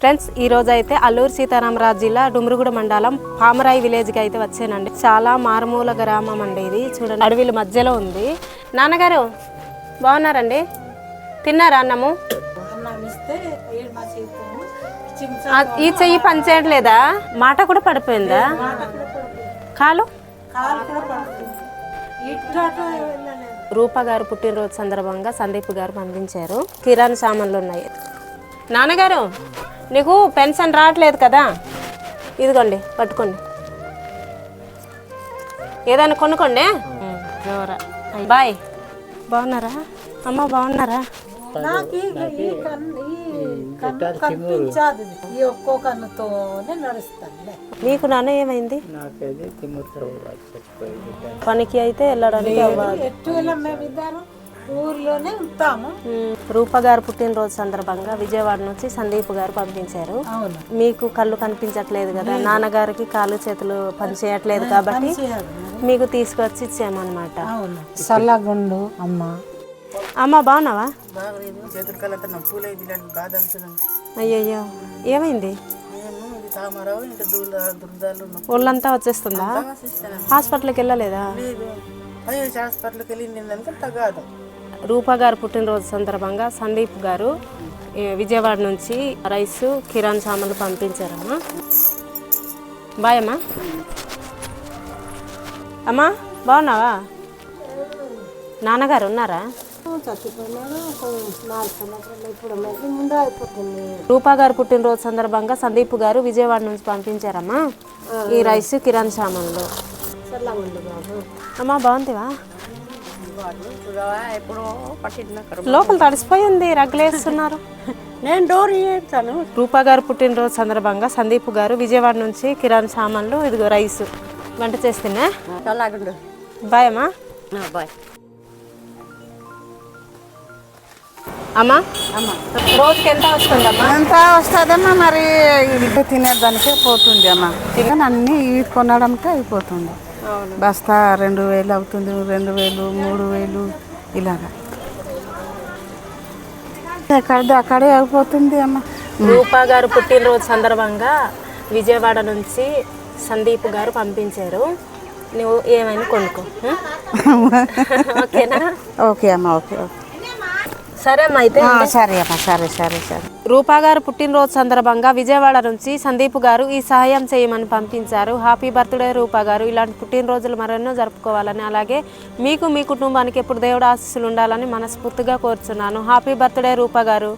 Friends ఈ రోజు అయితే అల్లూరు సీతారామరాజు జిల్లా డుమ్రుగుడ మండలం పామరాయి విలేజ్కి అయితే వచ్చానండి. చాలా మారుమూల గ్రామం అండి ఇది. చూడండి అడవిల మధ్యలో ఉంది. నాన్నగారు బాగున్నారండి? తిన్నారా అన్నము? ఈ చెయ్యి పనిచేయట్లేదా మాట కూడా పడిపోయిందా? కాలు? రూప గారు పుట్టినరోజు సందర్భంగా సందీప్ గారు పంపించారు. కిరాణా సామాన్లు ఉన్నాయి. నాన్నగారు నీకు పెన్షన్ రావట్లేదు కదా? ఇదిగోండి పట్టుకోండి. ఏదైనా కొనుక్కోండి. బాయ్. బాగున్నారా? అమ్మ బాగున్నారా? నాకు ఈ- ఈ కన్ను ఈ కన్ను కనిపించదు ఈ ఒక్కో కన్నుతోనే నడుస్తానులే. మీకు నాన్న ఏమైంది? పనికి అయితే వెళ్ళడానికి ఊర్లోనే ఉంటాము. రూప గారు పుట్టినరోజు సందర్భంగా విజయవాడ నుంచి సందీప్ గారు పంపించారు. అవును. మీకు కళ్ళు కనిపించట్లేదు కదా? నాన్నగారికి కాళ్ళు చేతులు పని చేయట్లేదు కాబట్టి. మీకు తీసుకొచ్చి ఇచ్చామన్నమాట అవును. చల్లగుండు అమ్మ. అమ్మ బాగున్నావా? అయ్యయ్యో. ఏమైంది? మేము ఇది తామరావు ఇంకా దూల దురదాలు నొప్పి ఒళ్ళంతా వచ్చేస్తుందా? హాస్పిటల్కి వెళ్ళలేదా? లేదు. అయ్యో హాస్పిటల్కి వెళ్ళింది దానికి తగ్గదు రూపా గారు పుట్టినరోజు సందర్భంగా సందీప్ గారు విజయవాడ నుంచి రైస్ కిరాణ్ సామాన్లు పంపించారమ్మా బాయ్ అమ్మా. అమ్మా బాగున్నావా? నాన్నగారు ఉన్నారా? రూపా గారు పుట్టినరోజు సందర్భంగా సందీప్ గారు విజయవాడ నుంచి పంపించారమ్మా. ఈ రైస్ కిరాణ్ సామాన్లు. అమ్మా బాగుందివా? లోపల తడిసిపోయి ఉంది రగ్గులేస్తున్నారు. నేను డోర్ చేస్తాను రూపా గారు పుట్టినరోజు సందర్భంగా సందీప్ గారు విజయవాడ నుంచి కిరాణ్ సామాన్లు ఇదిగో రైస్ వంట చేస్తున్నా అలాగుండు. బాయ్ అమ్మా. బాయ్. అమ్మా. రోజుకి ఎంత వస్తుందమ్మా? ఎంత వస్తుందమ్మా మరి తినేదానికే పోతుంది అమ్మ. కానీ అన్ని కొనడానికే అయిపోతుంది. బస్తా రెండు వేలు అవుతుంది రెండు వేలు మూడు వేలు ఇలాగా. ఎక్కడిది అక్కడే అయిపోతుంది అమ్మ. రూపా గారు పుట్టినరోజు సందర్భంగా విజయవాడ నుంచి సందీప్ గారు పంపించారు. నువ్వు ఏమైనా కొనుక్కో? ఓకేనా? ఓకే అమ్మ ఓకే ఓకే. సరే అమ్మా అయితే సరే అమ్మ సరే సరే సరే. రూపా గారు పుట్టినరోజు సందర్భంగా విజయవాడ నుంచి సందీప్ గారు ఈ సహాయం చేయమని పంపించారు. హ్యాపీ బర్త్డే రూపా గారు. ఇలాంటి పుట్టినరోజులు మరెన్నో జరుపుకోవాలని అలాగే మీకు మీ కుటుంబానికి ఎప్పుడు దేవుడు ఆశీస్సులు ఉండాలని మనస్ఫూర్తిగా కోరుచున్నాను. హ్యాపీ బర్త్డే రూపా గారు.